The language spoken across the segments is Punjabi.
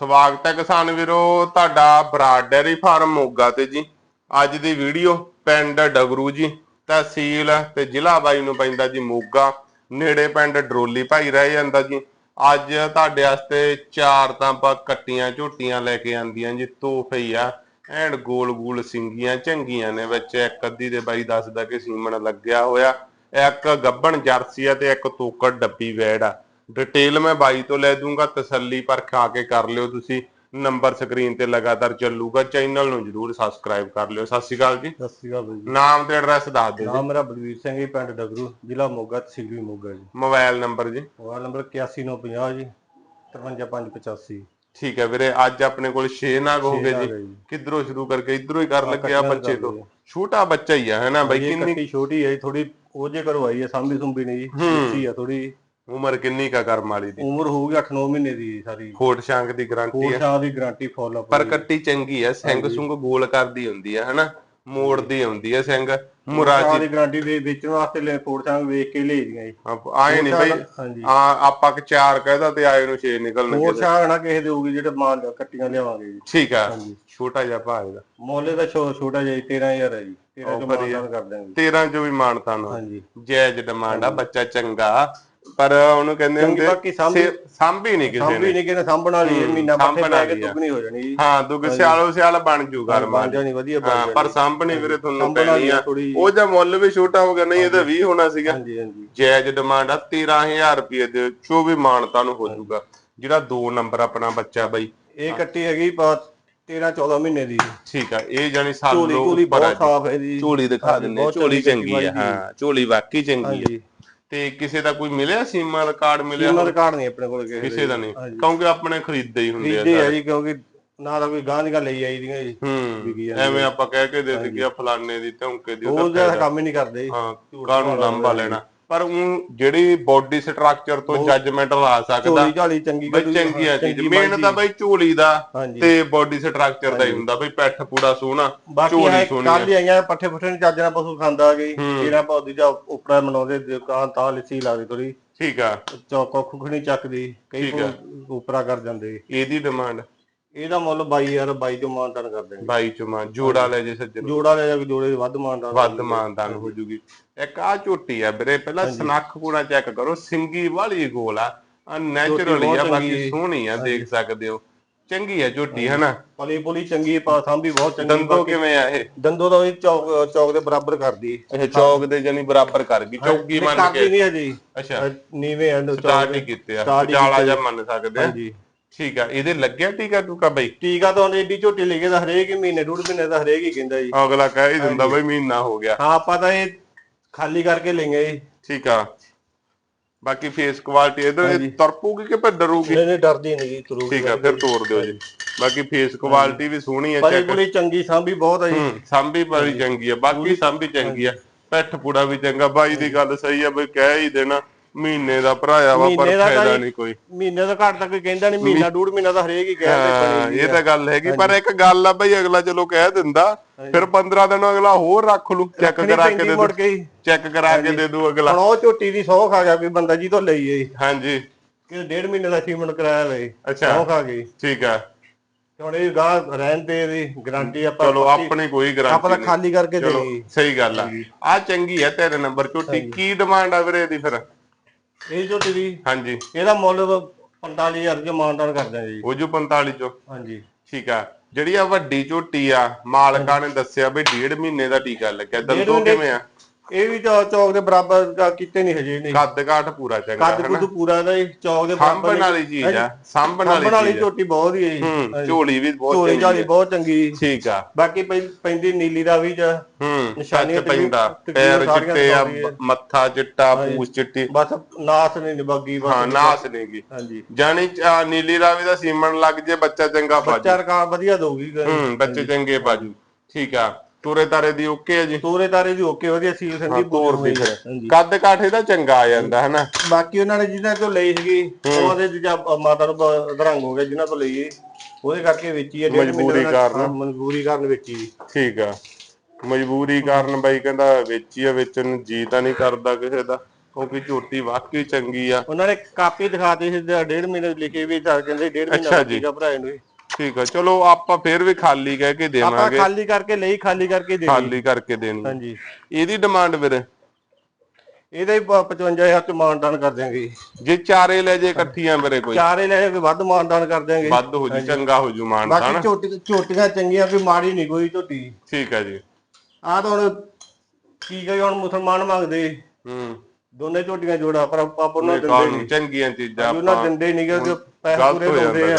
ਸਵਾਗਤ ਹੈ ਕਿਸਾਨ ਵੀਰੋ, ਤੁਹਾਡਾ ਬਰਾਡ ਡੈਰੀ ਫਾਰਮ ਮੋਗਾ ਤੇ ਜੀ। ਅੱਜ ਦੀ ਵੀਡੀਓ ਪਿੰਡ ਡਗਰੂ ਜੀ, ਤਹਿਸੀਲ ਤੇ ਜ਼ਿਲ੍ਹਾ ਬਾਈ ਨੂੰ ਪੈਂਦਾ ਜੀ ਮੋਗਾ। ਨੇੜੇ ਪਿੰਡ ਡਰੋਲੀ ਭਾਈ ਰਹਿ ਜਾਂਦਾ ਜੀ। ਅੱਜ ਤੁਹਾਡੇ ਵਾਸਤੇ ਚਾਰ ਤਾਂ ਆਪਾਂ ਕੱਟੀਆਂ ਝੋਟੀਆਂ ਲੈ ਕੇ ਆਂਦੀਆਂ ਜੀ, ਤੋਹਫੇ ਆ। ਐਂਡ ਗੋਲ ਗੋਲ ਸਿੰਗੀਆਂ ਚੰਗੀਆਂ ਨੇ ਵਿੱਚ, ਇੱਕ ਅੱਧੀ ਦੇ ਬਾਈ ਦੱਸਦਾ ਕਿ ਸੀਮਣ ਲੱਗਿਆ ਹੋਇਆ। ਇੱਕ ਗੱਬਣ ਜਰਸੀ ਆ ਤੇ ਇੱਕ ਤੋਕੜ ਡੱਬੀ ਵੈੜ ਆ। ਡਿਟੇਲ ਮੈਂ ਬਾਈ ਤੋਂ ਲੈ ਦੂੰਗਾ ਤਸੱਲੀ ਪਰ ਖਾ ਕੇ ਕਰ ਲਿਓ ਤੁਸੀਂ। ਨੰਬਰ ਸਕਰੀਨ ਤੇ ਲਗਾਤਾਰ ਚੱਲੂਗਾ ਚੈਨਲ ਨੂੰ ਜਰੂਰ ਸਬਸਕ੍ਰਾਈਬ ਕਰ ਲਿਓ। ਸਤਿ ਸ਼੍ਰੀ ਅਕਾਲ ਜੀ। ਸਤਿ ਸ਼੍ਰੀ ਅਕਾਲ ਬਾਈ ਜੀ। ਨਾਮ ਤੇ ਐਡਰੈਸ ਦੱਸ ਦਿਓ ਜੀ। ਨਾਮ ਮੇਰਾ ਬਲਵੀਰ ਸਿੰਘ ਜੀ ਪਿੰਡ ਡਗਰੂ ਜ਼ਿਲ੍ਹਾ ਮੋਗਾ ਤਹਿਸੀਲ ਵੀ ਮੋਗਾ ਜੀ। ਮੋਬਾਈਲ ਨੰਬਰ ਜੀ। ਮੋਬਾਈਲ ਨੰਬਰ 8150 ਜੀ 53585 ਠੀਕ ਹੈ ਵੀਰੇ ਅੱਜ ਆਪਣੇ ਕੋਲ 6 ਨਾਗ ਹੋ ਗਏ ਜੀ। ਹੈ। ਕਿੱਧਰੋਂ ਸ਼ੁਰੂ ਕਰਕੇ ਇਧਰੋਂ ਹੀ ਕਰ ਲੱਗਿਆ ਬੱਚੇ ਤੋਂ। ਛੋਟਾ ਬੱਚਾ ਹੀ ਆ ਹੈਨਾ ਬਾਈ? ਇਹ ਕਿੰਨੀ ਛੋਟੀ ਹੈ ਥੋੜੀ ਉਹ ਜੇ ਕਰਵਾਈ ਹੈ ਸਾਂਭੀ ਸੁੰਭੀ ਨਹੀਂ ਜੀ। ਆ ਥੋੜੀ ਉਮਰ ਕਿੰਨੀ ਕਾ ਕਰਮ ਵਾਲੀ ਦੀ? ਉਮਰ ਹੋਊਗੀ 8-9 ਮਹੀਨੇ ਦੀ ਸਾਰੀ। ਖੋਟ ਸ਼ਾਂਕ ਦੀ ਗਾਰੰਟੀ ਹੈ। ਸ਼ਾਹ ਦੀ ਗਾਰੰਟੀ ਫੁੱਲ ਪਰ ਕੱਟੀ ਚੰਗੀ ਹੈ ਸਿੰਘ ਸੁੰਗ ਗੋਲ ਕਰਦੀ ਹੁੰਦੀ ਹੈ ਹਨਾ? ਮੋੜਦੀ ਹੁੰਦੀ ਹੈ ਸਿੰਘ। ਮੁਰਾ ਸ਼ਾਹ ਦੀ ਗਾਰੰਟੀ ਦੇ ਵੇਚਣ ਵਾਸਤੇ ਲੈ ਫੋੜ ਸ਼ਾਹ ਵੇਚ ਕੇ ਲੈ ਦੀਆਂ ਜੀ। ਆਏ ਨਹੀਂ ਬਈ। ਆ ਆਪਾਂ ਕਿ ਚਾਰ ਕਹਿਦਾ ਤੇ ਆਏ ਨੂੰ 6 ਨਿਕਲਣਗੇ ਫੋੜ ਸ਼ਾਹ ਨਾ ਕਿਸੇ ਦੇ ਹੋਊਗੀ ਜਿਹੜੇ ਮਾਲ ਕੱਟੀਆਂ ਲਿਆਵਾਂਗੇ ਜੀ। ਠੀਕ ਆ। ਛੋਟਾ ਜਿਹਾ ਭਾਅ ਇਹਦਾ। ਮੋਲੇ ਦਾ ਛੋ- ਛੋਟਾ ਜਿਹਾ ਜੀ, 13000 ਹੈ ਜੀ। 13 ਤੋਂ ਵਧੀਆ। ਮਾਲ ਕਰ ਦਾਂਗੇ 13 ਚ ਵੀ ਮਾਨਤਾ ਨੂੰ ਹਾਂਜੀ। ਜਾਇਜ਼ ਡਿਮਾਂਡ ਆ ਬੱਚਾ ਚੰਗਾ। ਪਰ ਉਹਨੂੰ ਕਹਿੰਦੇ ਹੁੰਦੇ ਬਾਕੀ ਸਾਂਭੀ- ਸਾਂਭੀ ਨਹੀਂ ਕਿਸੇ ਸਾਂਭੀ ਨੇ। ਨਹੀਂ ਕਿਨੇ ਸਾਂਭਣ ਵਾਲੀ ਮਹੀਨਾ ਪੱਠੇ ਲੈ ਕੇ। ਦੁੱਗਣੀ ਹੋ ਜਾਣੀ। ਹਾਂ ਦੁੱਗ ਸਿਆਲੋ ਸਿਆਲ ਬਣ ਜੂਗਾ ਬਣ ਅਰਮਾਨ ਜਾਣੀ ਵਧੀਆ ਬਣ ਜਾਣੀ। ਪਰ ਸਾਂਭਣੀ ਵੀਰੇ ਤੁਹਾਨੂੰ ਪੈਣੀ ਆ। ਉਹ ਜਾਂ ਮੁੱਲ ਵੀ ਛੋਟਾ ਹੋ ਗਿਆ ਨਹੀਂ ਇਹਦਾ 20 ਹੋਣਾ ਸੀਗਾ। ਹਾਂਜੀ ਹਾਂਜੀ। ਜਾਇਜ਼ ਡਿਮਾਂਡ ਆ 13000 ਰੁਪਏ ਦੇ 24 ਮਾਨਤਾ ਨੂੰ ਹੋ ਜਾਊਗਾ ਜਿਹੜਾ 2 ਨੰਬਰ ਆਪਣਾ ਬੱਚਾ ਬਈ। ਇਹ ਕੱਟੀ ਹੈਗੀ 13 14 ਮਹੀਨੇ ਦੀ। ਠੀਕ ਆ ਇਹ ਜਾਨੀ ਝੋਲੀ ਸਾਲੋਂ ਝੋਲੀ ਆ ਬਹੁਤ ਸਾਫ਼ ਹੈ ਜੀ। ਝੋਲੀ ਦਿਖਾ ਦਿੰਦੇ ਝੋਲੀ ਚੰਗੀ ਆ ਦੀ। ਹਾਂ ਝੋਲੀ ਵਾਕਈ ਚੰਗੀ ਆ। ਤੇ ਕਿਸੇ ਦਾ ਕੋਈ ਮਿਲਿਆ ਸੀਮਾ ਰਿਕਾਰਡ ਮਿਲਿਆ ਇਹਨਾਂ ਦਾ ਕਾਰਡ ਨਹੀਂ ਆਪਣੇ ਕੋਲ ਕਿਸੇ ਦਾ ਨਹੀਂ। ਹਾਂਜੀ। ਕਿਉਂਕਿ ਆਪਣੇ ਖਰੀਦਦੇ ਹੀ ਹੁੰਦੇ ਆ ਹੈ ਜੀ ਕਿਉਂਕਿ ਨਾ ਤਾਂ ਕੋਈ ਗਾਂ ਦੀਆਂ ਲਈ ਆਈ ਦੀਆਂ ਜੀ। ਵਿਕੀ ਹੂੰ ਜਾਂਦੀ ਐਵੇਂ ਆਪਾਂ ਕਹਿ ਕੇ ਦੇ ਦਿੱਤੀ ਆ ਫਲਾਣੇ ਦੀ ਧੌਂਕੇ ਦੀ ਉਹ ਉਹਦਾ ਜ਼ਿਆਦਾ ਕੰਮ ਹੀ ਨਹੀਂ ਕਰਦੇ। ਜੀ। ਹਾਂ ਕਾਹਨੂੰ ਲੰਬਾ ਲੈਣਾ। ਪਰ ਉਹ ਜਿਹੜੀ ਬੋਡੀ ਸਟਰਕਚਰ ਤੋਂ ਜੱਜਮੈਂਟ ਲਾ ਸਕਦਾ। ਝੋਲੀ ਝਾਲੀ ਚੰਗੀ ਬਈ ਚੰਗੀ ਆ ਚੀਜ਼। ਮੇਨ ਤਾਂ ਬਈ ਝੋਲੀ ਦਾ ਤੇ ਬੋਡੀ ਸਟਰਕਚਰ ਦਾ ਹੀ ਹੁੰਦਾ ਬਈ ਪੈਠ ਪੂੜਾ ਸੋਹਣਾ ਝੋਲੀ ਆ ਸੋਹਣੀ ਕੱਲ ਹੀ ਆਈਆਂ ਪੱਠੇ ਪੁੱਠੇ ਨੇ ਚੱਜ ਨਾਲ ਪਸ਼ੂ ਖਾਂਦਾ ਗਈ ਜਿਹੜਾ ਪੌਦੀ ਦਾ ਉਪੜਾ ਮਨਾਉਂਦੇ ਦੁਕਾਨ ਤਾਂ ਲਿੱਸੀ ਲੱਗਦੀ ਥੋੜੀ ਠੀਕ ਆ। ਚੌਕੋ ਖੁਖਣੀ ਚੱਕਦੀ ਕਈ ਉਪਰਾ ਕਰ ਜਾਂਦੇ। ਇਹਦੀ ਡਿਮਾਂਡ ਇਹਦਾ ਮੁੱਲ 22000 22 ਚੋਂ ਮਾਨਦਾਨ ਕਰ ਦੇਣਗੇ। ਬਾਈ ਚੁਮਾ ਜੋੜਾ ਲੈ ਜੇ ਸੱਜਣ। ਜੋੜਾ ਲੈ ਜਾ ਕੇ ਜੋੜੇ ਦੇ ਵੱਧ ਮਾਨਦਾਨ ਵੱਧ ਮਾਨਦਾਨ ਹੋ ਜੂਗੀ। ਇੱਕ ਆ ਝੋਟੀ ਆ ਵੀਰੇ ਪਹਿਲਾਂ ਸਨੱਖ ਪੂਰਾ ਚੈੱਕ ਕਰੋ ਸਿੰਗੀ ਵਾਲੀ ਗੋਲ ਆ। ਆ ਨੈਚੁਰਲੀ ਆ ਬਾਕੀ ਸੋਹਣੀ ਆ ਦੇਖ ਸਕਦੇ ਹੋ। ਚੰਗੀ ਆ ਝੋਟੀ ਹਨਾ? ਪਲੀ ਪੁਲੀ ਚੰਗੀ ਪਾ ਸਾਂਭੀ ਬਹੁਤ ਚੰਗੀ ਦੰਦੋ ਕਿਵੇਂ ਆ ਇਹ? ਦੰਦੋ ਦਾ ਵੀ ਚੌਕ ਚੌਕ ਦੇ ਬਰਾਬਰ ਕਰਦੀ ਅੱਛਾ ਚੌਕ ਦੇ ਜਾਨੀ ਬਰਾਬਰ ਕਰ ਗਈ ਚੌਕੀ ਮੰਨ ਕਰਦੀ ਕੇ। ਨਹੀਂ ਅੱਛਾ। ਨੀਵੇਂ ਐਂਡ ਸਟਾਰਟ ਹੀ ਕੀਤੇ ਆ। ਚਾਲਾ ਜਾਂ ਮੰਨ ਸਕਦੇ ਆ। ਹਾਂਜੀ। ਠੀਕ ਆ ਇਹਦੇ ਲੱਗਿਆ ਟੀਕਾ ਟੂਕਾ ਬਈ? ਟੀਕਾ ਤਾਂ ਏਡੀ ਝੋਟੀ ਲੈ ਕੇ ਤਾਂ ਹਰੇਕ ਹੀ ਮਹੀਨੇ ਡੂਢ ਮਹੀਨੇ ਦਾ ਹਰੇਕ ਹੀ ਕਹਿੰਦਾ ਜੀ। ਅਗਲਾ ਕਹਿ ਹੀ ਦਿੰਦਾ ਬਈ ਮਹੀਨਾ ਹੋ ਗਿਆ। ਹਾਂ ਆਪਾਂ ਤਾਂ ਇਹ ਖਾਲੀ ਕਰਕੇ ਲਈਏ ਜੀ। ਠੀਕ ਆ। ਬਾਕੀ ਫੇਸ ਕੁਆਲਿਟੀ ਇਹਦੇ ਤਰਪੂਗੀ ਕਿ ਫਿਰ ਡਰੂਗੀ? ਨਹੀਂ ਨਹੀਂ ਡਰਦੀ ਨਹੀਂ ਜੀ ਤੁਰੂ ਠੀਕ ਆ ਫਿਰ ਤੋੜ ਦਿਓ ਜੀ। ਬਾਕੀ ਫੇਸ ਕੁਆਲਿਟੀ ਵੀ ਸੋਹਣੀ ਪਲੀ ਚੈੱਕ ਪੁਲੀ ਚੰਗੀ ਸਾਂਭੀ ਬਹੁਤ ਹੈ ਜੀ। ਹੂੰ ਸਾਂਭੀ ਬੜੀ ਚੰਗੀ ਆ ਬਾਕੀ ਸਾਂਭੀ ਚੰਗੀ ਆ। ਪੈਠ ਪੂੜਾ ਵੀ ਚੰਗਾ ਬਾਈ ਦੀ ਗੱਲ ਸਹੀ ਆ ਬਈ ਕਹਿ ਹੀ ਦੇਣਾ। ਮਹੀਨੇ ਦਾ ਭਰਾਇਆ ਵਾ ਪਰ ਮਹੀਨੇ ਦਾ ਫਾਇਦਾ ਨਹੀਂ ਕੋਈ। ਮਹੀਨੇ ਦਾ ਘੱਟ ਤਾਂ ਕੋਈ ਕਹਿੰਦਾ ਨਹੀਂ ਮਹੀਨਾ ਡੂਢ ਮਹੀਨਾ ਤਾਂ ਹਰੇਕ ਹੀ ਕਹਿੰਦਾ ਹਾਂ ਇਹ ਤਾਂ ਗੱਲ ਹੈਗੀ ਪਰ ਇੱਕ ਗੱਲ ਆ ਬਈ ਅਗਲਾ ਚਲੋ ਕਹਿ ਦਿੰਦਾ ਫਿਰ 15 ਦਿਨ ਅਗਲਾ ਹੋਰ ਰੱਖ ਲੂ ਚੈੱਕ ਕਰਾ ਕੇ ਦੇ ਮੁੜ ਦੂ ਕੇ ਹੀ। ਚੈੱਕ ਕਰਾ ਕੇ ਦੇ ਦੂ ਅਗਲਾ। ਹੁਣ ਉਹ ਝੋਟੀ ਦੀ ਸੌ ਖਾ ਗਿਆ ਕੋਈ ਬੰਦਾ ਜੀ ਤੋਂ ਲਈ ਏ ਹਾਂਜੀ। ਕਿ ਡੇਢ ਮਹੀਨੇ ਦਾ ਸੀਮੈਂਟ ਕਰਾਇਆ ਵੇ ਅੱਛਾ। ਸੌ ਖਾ ਗਈ। ਠੀਕ ਆ। ਤੇ ਹੁਣ ਇਹ ਗਾਂ ਰਹਿਣ ਤੇ ਇਹਦੀ ਗਾਰੰਟੀ ਆਪਾਂ ਚਲੋ ਆਪਣੀ ਕੋਈ ਆਪਾਂ ਤਾਂ ਖਾਲੀ ਕਰਕੇ ਚਲੋ ਦੇਣੀ। ਸਹੀ ਗੱਲ ਆ। ਆ ਚੰਗੀ ਆ ਤੇਰੇ ਨੰਬਰ ਝੋਟੀ। ਕੀ ਡਿਮਾਂਡ ਆ ਵੀਰੇ ਇਹਦੀ ਫਿਰ? ਇਹ ਝੋਟੀ ਦੀ ਹਾਂਜੀ। ਇਹਦਾ ਮੁੱਲ 45000 ਜੋ ਮਾਨਦਾਨ ਕਰਦੇ ਜੀ। ਹੋ ਜੂ 45 ਚੋਂ। ਹਾਂਜੀ। ਠੀਕ ਆ। ਜਿਹੜੀ ਆ ਵੱਡੀ ਝੋਟੀ ਆ ਮਾਲਕਾਂ ਨੇ ਦੱਸਿਆ ਵੀ ਡੇਢ ਮਹੀਨੇ ਦਾ ਟੀਕਾ ਲੱਗਿਆ। ਦੰਦੋ ਕਿਵੇਂ ਆ? ਇਹ ਵੀ ਚੌ- ਚੌਕ ਦੇ ਬਰਾਬਰ ਦਾ ਕੀਤੇ ਨਹੀਂ ਹਜੇ ਨਹੀਂ। ਕੱਦ ਕਾਠ ਪੂਰਾ ਚੰਗਾ ਕੱਦ ਕੁੱਦ ਪੂਰਾ ਦਾ ਜੀ ਚੌਕ ਦੇ ਸਾਂਭਣ ਬਰਾਬਰ ਵਾਲੀ ਚੀਜ਼ ਆ ਸਾਂਭਣ ਸਾਂਭਣ ਵਾਲੀ ਝੋਟੀ ਬਹੁਤ ਹੀ ਹੈ ਜੀ ਝੋਲੀ ਵੀ ਬਹੁਤ ਝੋਲੀ ਚੰਗੀ ਝਾਲੀ ਆ ਬਹੁਤ ਚੰਗੀ। ਠੀਕ ਆ। ਬਾਕੀ ਪੈਂਦੀ ਨੀਲੀ ਦਾ ਵੀ ਜਾਂ ਹੂੰ। ਨਿਸ਼ਾਨੀਆਂ ਪੈਂਦਾ ਪੈਰ ਚਿੱਟੇ ਆ ਹੈ। ਮੱਥਾ ਚਿੱਟਾ ਪੂਛ ਚਿੱਟੀ। ਬਸ ਨਾਸ ਨਹੀਂ ਨਿਭਾਗੀ ਬਸ ਹਾਂ ਨਾਸ ਨੇਗੀ ਹਾਂਜੀ। ਜਾਨੀ ਆ, ਨੀਲੀ ਰਾਵੀ ਦਾ ਸੀਮਣ ਲੱਗ ਜੇ ਬੱਚਾ ਚੰਗਾ ਬਾਜੂ। ਚਾਰ ਕਾਂ ਵਧੀਆ ਦਊਗੀ ਹੂੰ ਬੱਚੇ ਚੰਗੇ ਬਾਜੂ। ਠੀਕ ਆ। ਤੁਰੇ ਤਾਰੇ ਦੀ ਓਕੇ ਆ ਜੀ? ਤੋਰੇ ਤਾਰੇ ਦੀ ਓਕੇ ਵਧੀਆ ਸੀਲ ਸੰਦੀ ਤੋਰ ਦੀ ਕੱਦ ਕਾਠ ਇਹਦਾ ਚੰਗਾ ਆ ਜਾਂਦਾ ਹਨਾ? ਬਾਕੀ ਉਹਨਾਂ ਨੇ ਜਿਨ੍ਹਾਂ ਤੋਂ ਲਈ ਸੀਗੀ ਉਹਦੇ ਦੂਜਾ ਮਾਤਾ ਨੂੰ ਦਰੰਗ ਹੋ ਗਿਆ ਜਿਨ੍ਹਾਂ ਤੋਂ ਲਈ ਉਹਦੇ ਕਰਕੇ ਵੇਚੀ ਹੈ ਮਜਬੂਰੀ ਦਾ- ਕਾਰਨ। ਹਾਂ, ਮਜਬੂਰੀ ਕਾਰਨ ਵੇਚੀ। ਠੀਕ ਆ। ਮਜਬੂਰੀ ਕਾਰਨ ਬਾਈ ਕਹਿੰਦਾ ਵੇਚੀ ਆ ਵੇਚਣ ਨੂੰ ਜੀ ਤਾਂ ਨਹੀਂ ਕਰਦਾ ਕਿਸੇ ਦਾ ਕਿਉਂਕਿ ਝੋਟੀ ਵਾਕਈ ਚੰਗੀ ਆ। ਉਹਨਾਂ ਨੇ ਕਾਪੀ ਦਿਖਾਤੀ ਸੀ ਜਿਹੜਾ ਡੇਢ ਮਹੀਨੇ ਦੀ ਲਿਖੀ ਵੀ ਤਾਂ ਕਹਿੰਦੇ ਡੇਢ ਅੱਛਾ ਮਹੀਨਾ ਜੀ। ਠੀਕਾ ਭਰਾਏ ਨੂੰ ਜੀ। ਠੀਕ ਆ ਚਲੋ ਆਪਾਂ ਫੇਰ ਵੀ ਖਾਲੀ ਕਹਿ ਕੇ ਆਪਾਂ ਦੇਵਾਂਗੇ। ਖਾਲੀ ਕਰਕੇ ਲਈ ਖਾਲੀ ਕਰਕੇ ਦੇ ਖਾਲੀ ਕਰਕੇ ਦੇਣੀ। ਹਾਂਜੀ। ਇਹਦੀ ਡਿਮਾਂਡ ਵੀਰੇ? ਇਹਦਾ ਹੀ 55000 ਚ ਮਾਨਦਾਨ ਕਰ ਦਿਆਂਗੇ। ਜੀ। ਜੇ ਚਾਰੇ ਲੈ ਜੇ ਇਕੱਠੀਆਂ ਵੀਰੇ ਕੋਈ। ਚਾਰੇ ਲੈ ਕੇ ਵੱਧ ਮਾਨਦਾਨ ਕਰ ਦਿਆਂਗੇ। ਵੱਧ ਹੋ ਜੂ ਚੰਗਾ ਹੋ ਜੂ ਮਾਨਤਾ ਬਾਕੀ ਝੋਟੀ ਝੋਟੀਆਂ ਚੰਗੀਆਂ ਕੋਈ ਮਾੜੀ ਨਹੀਂ ਕੋਈ ਝੋਟੀ। ਠੀਕ ਆ ਜੀ। ਆਹ ਤਾਂ ਹੁਣ ਕੀ ਕਹੀ ਹੁਣ ਮੁਸਲਮਾਨ ਮੰਗਦੇ। ਹੂੰ। ਦੋਨੇ ਝੋਟੀਆਂ ਜੋੜਾ ਪਰ ਆਪਾਂ ਉਹਨਾਂ ਨੂੰ ਦਿੰਦੇ ਕਾਨੂੰ ਚੰਗੀਆਂ ਚੀਜ਼ਾਂ ਉਹਨਾਂ ਆਪਾਂ ਦਿੰਦੇ ਨਹੀਂ ਗੇ ਪੈਸੇ ਪੂਰੇ ਹੋ ਲਾਉਂਦੇ ਆ।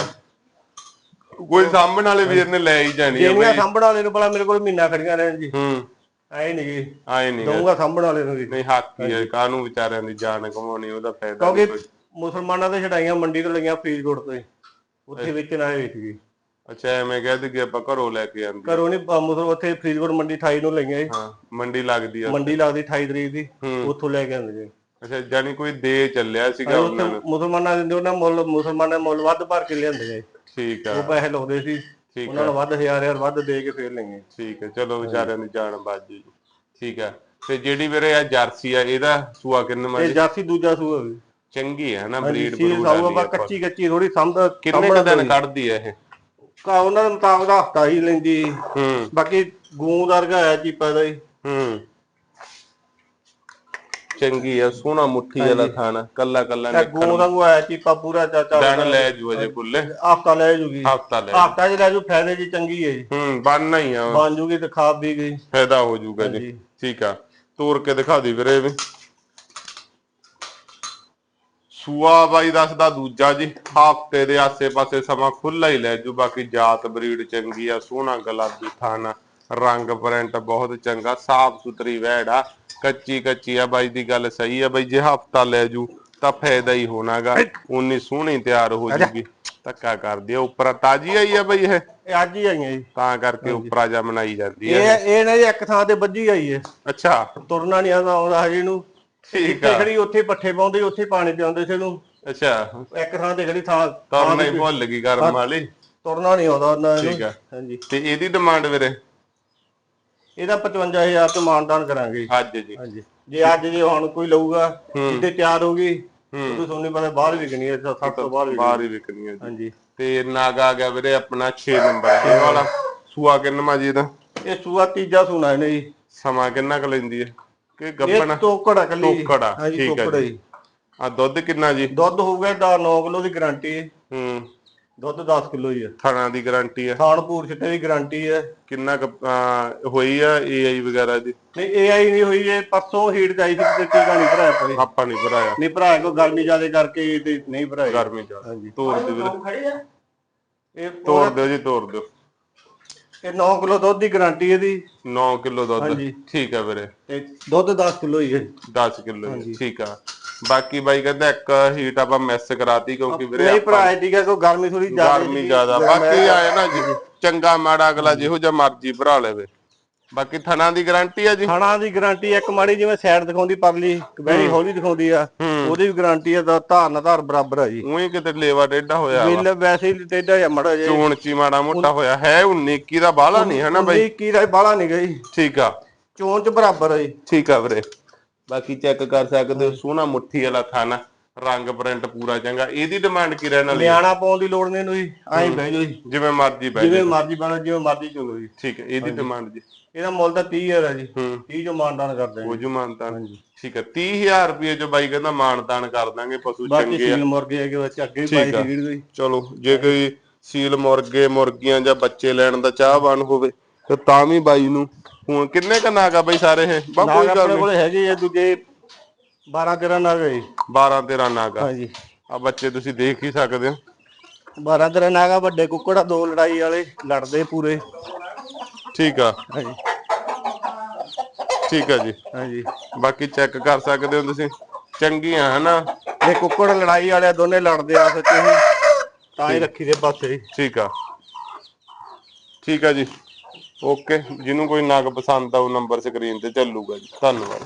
ਕੋਈ ਸਾਹਮਣ ਵਾਲੇ ਵੀਰ ਨੇ ਲੈ ਹੀ ਜਾਣੀ ਆ ਜਿਹੜੀਆਂ ਸਾਂਭਣ ਵਾਲੇ ਨੂੰ ਭਲਾ ਮੇਰੇ ਕੋਲ ਮਹੀਨਾ ਖੜੀਆਂ ਰਹਿਣ ਜੀ। ਹੂੰ। ਐ ਨਹੀਂ ਜੀ ਆਏ ਨਹੀਂ ਦਊਂਗਾ ਸਾਂਭਣ ਵਾਲੇ ਨੂੰ ਜੀ। ਨਹੀਂ ਹੱਕ ਹੀ ਹੈ ਕਾਨੂੰ ਵਿਚਾਰਿਆਂ ਦੀ ਜਾਨ ਕਮਾਉਣੀ ਉਹਦਾ ਫਾਇਦਾ ਕਿਉਂਕਿ ਨਹੀਂ। ਮੁਸਲਮਾਨਾਂ ਦੇ ਛਡਾਈਆਂ ਮੰਡੀ ਤੋਂ ਲਈਆਂ ਫਰੀਦਕੋਟ ਤੋਂ ਹੀ। ਉੱਥੇ ਵੇਚਣ ਆਏ ਵੇਚ ਗਏ ਅੱਛਾ ਐਵੇਂ ਕਹਦੇ ਕਿ ਆਪਾਂ ਘਰੋਂ ਲੈ ਕੇ ਆਂਦੇ। ਘਰੋਂ ਨਹੀਂ ਮੁਸਲ ਉੱਥੇ ਫਰੀਦਕੋਟ ਮੰਡੀ 28 ਨੂੰ ਲਈਆਂ ਜੀ ਹਾਂ ਮੰਡੀ ਲੱਗਦੀ ਆ ਮੰਡੀ ਲੱਗਦੀ 28 ਤਰੀਕ ਦੀ ਹੂੰ। ਉੱਥੋਂ ਲੈ ਕੇ ਆਂਦੇ ਜੀ ਅੱਛਾ ਜਾਨੀ ਕੋਈ ਦੇ ਚੱਲਿਆ ਸੀਗਾ ਉਹਨਾਂ ਨੂੰ? ਮੁਸਲਮਾਨਾਂ ਦੇ ਉਹਨਾਂ ਮੁੱਲ ਮੁਸਲਮਾਨਾਂ ਮੁੱਲ ਵੱਧ ਭਰ ਕੇ ਲਿਆਂਦੇ ਜੀ ਠੀਕ ਆ। ਉਹ ਪੈਸੇ ਲਾਉਂਦੇ ਸੀ। ਠੀਕ ਉਹਨਾਂ ਨੂੰ ਵੱਧ ਹਜ਼ਾਰ ਹਜ਼ਾਰ ਵੱਧ ਦੇ ਕੇ ਫੇਰ ਲਈਆਂ। ਠੀਕ ਹੈ ਚਲੋ ਵਿਚਾਰਿਆਂ ਦੀ ਜਾਨ ਬਾਜੀ। ਠੀਕ ਆ। ਤੇ ਜਿਹੜੀ ਵੀਰੇ ਆ ਜਰਸੀ ਆ ਇਹਦਾ ਸੂਆ ਕਿੰਨੇ ਇਹ ਮਾਰੀ ਜਾਸੀ ਦੂਜਾ ਸੂਆ ਵੀ। ਚੰਗੀ ਹੈ ਨਾ ਬਰੀਡ ਬਰੂਡ ਆਪਾਂ। ਕੱਚੀ ਕੱਚੀ ਥੋੜੀ ਸੰਭ ਕਿੰਨੇ ਦਿਨ ਕੱਢਦੀ ਆ ਇਹ? ਕਾ ਉਹਨਾਂ ਦੇ ਮੁਤਾਬਕ ਦਾ ਹਫਤਾ ਹੀ ਲੈਂਦੀ। ਹੂੰ। ਬਾਕੀ ਗੂੰ ਦਰਗਾ ਹੈ ਚੀਪਾ ਦਾ ਹੀ। ਹੂੰ। ਚੰਗੀ ਆ ਸੋਹਣਾ ਮੁੱਠੀ ਵਾਲਾ ਥਾਣਾ ਕੱਲਾ ਕੱਲਾ ਤੇ ਗੂੰ ਦਾ ਹੈ ਚੀਪਾ ਪੂਰਾ ਚਾਚਾ ਦਿਨ ਲੈ ਜੂ ਅਜੇ ਕੁੱਲੇ ਹਫਤਾ ਲੈ ਜੂਗੀ। ਹਫਤਾ ਲੈ ਹਫਤਾ ਚ ਲੈ ਜੂ ਫਾਇਦੇ ਜੀ ਚੰਗੀ ਹੈ ਜੀ। ਹੂੰ ਬੰਨਾ ਹੀ ਆ। ਬਣ ਜੂਗੀ ਤੇ ਖਾ ਵੀ ਗਈ। ਫਾਇਦਾ ਹੋ ਜਾਊਗਾ ਜੀ। ਠੀਕ ਆ। ਤੋੜ ਕੇ ਦਿਖਾ ਦੀ ਵੀਰੇ ਵੀ। ਸੂਆ ਬਾਈ ਦੱਸਦਾ ਦੂਜਾ ਜੀ ਹਫ਼ਤੇ ਦੇ ਆਸੇ-ਪਾਸੇ ਸਮਾਂ ਖੁੱਲਾ ਹੀ ਲੈ ਜੂ ਬਾਕੀ ਜਾਤ ਬਰੀਡ ਚੰਗੀ ਆ ਸੋਹਣਾ ਗੁਲਾਬੀ ਥਾਣਾ ਰੰਗ ਪ੍ਰਿੰਟ ਬਹੁਤ ਚੰਗਾ ਸਾਫ਼ ਸੁਥਰੀ ਵੈੜ ਆ ਕੱਚੀ ਕੱਚੀ ਆ ਬਾਈ ਦੀ ਗੱਲ ਸਹੀ ਆ ਬਾਈ ਜੇ ਹਫਤਾ ਲੈ ਜੂ ਤਾਂ ਫਾਇਦਾ ਹੀ ਹੋਣਾਗਾ ਉਨੀ ਸੋਹਣੀ ਤਿਆਰ ਹੋ ਜੂਗੀ ਧੱਕਾ ਕਰਦੀ ਆ ਉੱਪਰ ਤਾਜੀ ਆਈ ਆ ਬਾਈ ਇਹ? ਇਹ ਅੱਜ ਹੀ ਆਈਆਂ ਜੀ। ਤਾਂ ਕਰਕੇ ਉੱਪਰਾ ਜਾ ਬਣਾਈ ਜਾਂਦੀ ਆ ਇਹ ਇਹ। ਨਾ ਜੀ ਇੱਕ ਥਾਂ ਤੇ ਵੱਜੀ ਆਈ ਹੈ ਅੱਛਾ। ਤੁਰਨਾ ਨਹੀਂ ਆਉਂਦਾ ਆਉਂਦਾ ਹਜੇ ਨੂੰ ਠੀਕ ਆ। ਖੜੀ ਉੱਥੇ ਪੱਠੇ ਪਾਉਂਦੇ ਉੱਥੇ ਪਾਣੀ ਪਿਆਉਂਦੇ ਸੀ ਇਹਨੂੰ ਅੱਛਾ। ਇੱਕ ਥਾਂ ਤੇ ਖੜੀ ਥਾਂ ਤੁਰਨਾ ਹੀ ਭੁੱਲ ਗਈ ਕਰਮ ਵਾਲੀ। ਤੁਰਨਾ ਨਹੀਂ ਆਉਂਦਾ ਉਹਨਾਂ ਠੀਕ ਨੂੰ ਆ। ਹਾਂਜੀ। ਤੇ ਇਹਦੀ ਡਿਮਾਂਡ ਵੀਰੇ? ਇਹਦਾ 55000 ਤੋਂ ਮਾਨਦਾਨ ਕਰਾਂਗੇ। ਅੱਜ ਜੀ। ਹਾਂਜੀ। ਜੇ ਅੱਜ ਜੇ ਹੁਣ ਕੋਈ ਲਊਗਾ ਜਿੱਦੇ ਤਿਆਰ ਹੋ ਗਈ। ਉਹ ਤੁਹਾਨੂੰ ਪਤਾ ਬਾਹਰ ਵਿਕਣੀ ਹੈ 7 ਤੋਂ ਬਾਹਰ ਵਿਕਣੀ ਬਾਹਰ ਹੀ ਵਿਕਣੀ ਜੀ। ਹਾਂਜੀ। ਤੇ ਨਾਗਾ ਆ ਗਿਆ ਵੀਰੇ ਆਪਣਾ 6 ਨੰਬਰ ਇਹ ਵਾਲਾ ਸੂਆ ਕਿੰਨਾ ਜੀ ਇਹਦਾ? ਇਹ ਸੂਆ ਤੀਜਾ ਸੁਣਾ ਇਹਨੇ ਜੀ। ਸਮਾਂ ਕਿੰਨਾ ਕੁ ਲੈਂਦੀ ਹੈ? ਕਿ ਇਹ ਗੱਬਣ ਤੋਕੜਾ ਕੱਲੀ ਹਾਂਜੀ ਠੀਕ ਤੋਕੜਾ ਜੀ। ਜੀ। ਆ ਦੁੱਧ ਕਿੰਨਾ ਜੀ? ਦੁੱਧ ਹੋਊਗਾ ਦਾ 9 ਕਿਲੋ ਦੀ ਗਾਰੰਟੀ ਹੈ। ਹੂੰ। ਦੁੱਧ 10 ਕਿਲੋ ਹੀ ਹੈ ਥਣਾ ਦੀ ਗਾਰੰਟੀ ਹੈ ਖਾਨਪੂਰ ਛਿੱਟੇ ਦੀ ਗਾਰੰਟੀ ਹੈ। ਕਿੰਨਾ ਕੁ, ਅਹ, ਹੋਈ ਆ ਏਆਈ ਵਗੈਰਾ ਦੀ ਨਹੀਂ ਏਆਈ ਨਹੀਂ ਹੋਈ ਇਹ। ਪਰਸੋਂ ਹੀਟ ਚਾਈ ਸੀ ਤੇ ਟੀਕਾ ਨਹੀਂ ਭਰਾਇਆ ਕੋਈ ਆਪਾਂ ਨਹੀਂ ਭਰਾਇਆ ਨਹੀਂ ਭਰਾਇਆ ਕੋ ਗਰਮੀ ਜ਼ਿਆਦਾ ਕਰਕੇ ਤੇ ਨਹੀਂ ਭਰਾਇਆ ਗਰਮੀ ਚ ਹਾਂਜੀ। ਤੋੜ ਦਿਓ ਵੀਰੇ। ਖੜੇ ਆ। ਇਹ ਤੋੜ ਦਿਓ ਜੀ ਤੋੜ ਦਿਓ। ਇਹ 9 ਕਿਲੋ ਦੁੱਧ ਦੀ ਗਾਰੰਟੀ ਇਹਦੀ। 9 ਕਿਲੋ ਦੁੱਧ। ਹਾਂਜੀ। ਠੀਕ ਆ ਵੀਰੇ। ਤੇ ਦੁੱਧ 10 ਕਿਲੋ ਹੀ ਹੈ। 10 ਕਿਲੋ ਠੀਕ ਆ। ਬਾਕੀ ਬਾਈ ਕਹਿੰਦਾ ਇੱਕ ਹੀਟ ਆਪਾਂ ਮਿਸ ਕਰਾਤੀ ਕਿਉਂਕਿ ਵੀਰੇ ਨਹੀਂ ਭਰਾਇਆ ਟੀਕਾ ਕੋ ਗਰਮੀ ਥੋੜੀ ਜ਼ਿਆਦਾ ਗਰਮੀ ਜ਼ਿਆਦਾ। ਬਾਕੀ ਆਏ ਨਾ ਜੀ ਚੰਗਾ ਮਾੜਾ ਅਗਲਾ ਜਿਹੋ ਜਿਹਾ ਮਰਜ਼ੀ ਭਰਾ ਲਵੇ। ਬਾਕੀ ਥਣਾ ਦੀ ਗਾਰੰਟੀ ਆ ਜੀ। ਖਾਣਾ ਦੀ ਗਾਰੰਟੀ ਇੱਕ ਮਾੜੀ ਜਿਵੇਂ ਸਾਈਡ ਦਿਖਾਉਂਦੀ ਪਰਲੀ ਬੈਰੀ ਹੌਲੀ ਦਿਖਾਉਂਦੀ ਆ ਉਹਦੀ ਵੀ ਗਾਰੰਟੀ ਆ ਤਾਂ ਧਾਰ ਨਾਲ ਧਾਰ ਬਰਾਬਰ ਆ ਜੀ। ਉਹੀ ਕਿਤੇ ਲੇਵਾ ਡੇਡਾ ਹੋਇਆ ਵਾ। ਬਿੱਲ ਵੈਸੇ ਹੀ ਟੇਡਾ ਜਾਂ ਮੜਾ ਜੇ ਚੋਣ ਚੀ ਮਾੜਾ ਮੋਟਾ ਹੋਇਆ। ਹੈ 19 21 ਦਾ ਬਾਹਲਾ ਨਹੀਂ ਹੈ ਨਾ ਬਾਈ? ਉਹਦੀ ਕੀ ਦਾ ਬਾਲਾ ਨਹੀਂ ਗਈ ਠੀਕ ਆ। ਚੋਣ ਚ ਬਰਾਬਰ ਆ ਜੀ। ਠੀਕ ਆ ਵੀਰੇ। ਬਾਕੀ ਚੈੱਕ ਕਰ ਸਕਦੇ ਹੋ ਸੋਹਣਾ ਮੁੱਠੀ ਵਾਲਾ ਥਾਣਾ ਰੰਗ ਪ੍ਰਿੰਟ ਪੂਰਾ ਚੰਗਾ। ਇਹਦੀ ਡਿਮਾਂਡ ਕੀ ਰਹਿਣ ਵਾਲੀ? ਨਿਆਣਾ ਪਾਉਣ ਦੀ ਲੋੜ ਨਹੀਂ ਇਹਨੂੰ ਜੀ। ਐਂ ਬਹਿ ਜਾਓ ਜੀ। ਜਿਵੇਂ ਮਰਜ਼ੀ ਬੈ ਜਿਵੇਂ ਮਰਜ਼ੀ ਬਣਾ ਜਿਵੇਂ ਮਰਜ਼ੀ ਚਲੋ ਜੀ। ਠੀਕ ਹੈ ਇਹਦੀ ਡਿਮਾਂਡ ਜੀ। ਇਹਦਾ ਮੁੱਲ ਤਾਂ 30000 ਹੈ ਜੀ। ਹੂੰ। 30 ਜੋ ਮਾਨਦਾਨ ਕਰਦੇ ਉਹ ਜੂ ਮਾਨਤਾਨ ਠੀਕ ਹੈ 30000 ਰੁਪਏ ਜੋ ਬਾਈ ਕਹਿੰਦਾ ਮਾਨਤਾਨ ਕਰ ਦਾਂਗੇ ਪਸ਼ੂ ਬਾਕੀ ਚੰਗੇ ਆ। ਸੀਲ ਮੁਰਗੇ ਹੈਗੇ ਵਿੱਚ ਅੱਗੇ ਵੀ ਪਾਈ ਠੀਕ ਆ। ਸੀ ਵੀਡੀਓ ਜੀ ਚਲੋ ਜੇ ਕੋਈ ਸੀਲ ਮੁਰਗੇ ਮੁਰਗੀਆਂ ਜਾਂ ਬੱਚੇ ਲੈਣ ਦਾ ਚਾਹਵਾਨ ਹੋਵੇ ਤੇ ਤਾਂ ਵੀ ਬਾਈ ਨੂੰ ਹੁਣ ਕਿੰਨੇ ਕ ਨਾਗਾ ਬਾਈ ਸਾਰੇ ਇਹ? ਬਾ ਨਾਗ ਕੋਈ ਗੱਲ ਆਪਣੇ ਨਹੀਂ। ਕੋਲੇ ਹੈਗੇ ਆ ਦੂਜੇ 12 13 ਨਾਗ ਹੈ ਜੀ। 12 13 ਨਾਗਾ ਹਾਂਜੀ। ਆ ਬੱਚੇ ਤੁਸੀਂ ਦੇਖ ਹੀ ਸਕਦੇ ਹੋ। 12 13 ਨਾਗਾ ਵੱਡੇ ਕੁੱਕੜ ਆ ਦੋ ਲੜਾਈ ਵਾਲੇ ਲੜਦੇ ਪੂਰੇ। ਠੀਕ ਆ। ਹਾਂਜੀ। ਠੀਕ ਆ ਜੀ। ਹਾਂਜੀ। ਬਾਕੀ ਚੈੱਕ ਕਰ ਸਕਦੇ ਹੋ ਤੁਸੀਂ। ਚੰਗੀਆਂ ਹਨਾ? ਇਹ ਕੁੱਕੜ ਲੜਾਈ ਵਾਲੇ ਦੋਨੇ ਲੜਦੇ ਆ ਸੱਚੇ ਹੀ ਤਾਂ ਹੀ ਰੱਖੀ ਦੇ ਪਾਸੇ ਠੀਕ ਆ। ਠੀਕ ਆ ਜੀ। ਓਕੇ। ਜਿਹਨੂੰ ਕੋਈ ਨਗ ਪਸੰਦ ਆ ਉਹ ਨੰਬਰ ਸਕਰੀਨ ਤੇ ਚੱਲੂਗਾ ਜੀ। ਧੰਨਵਾਦ।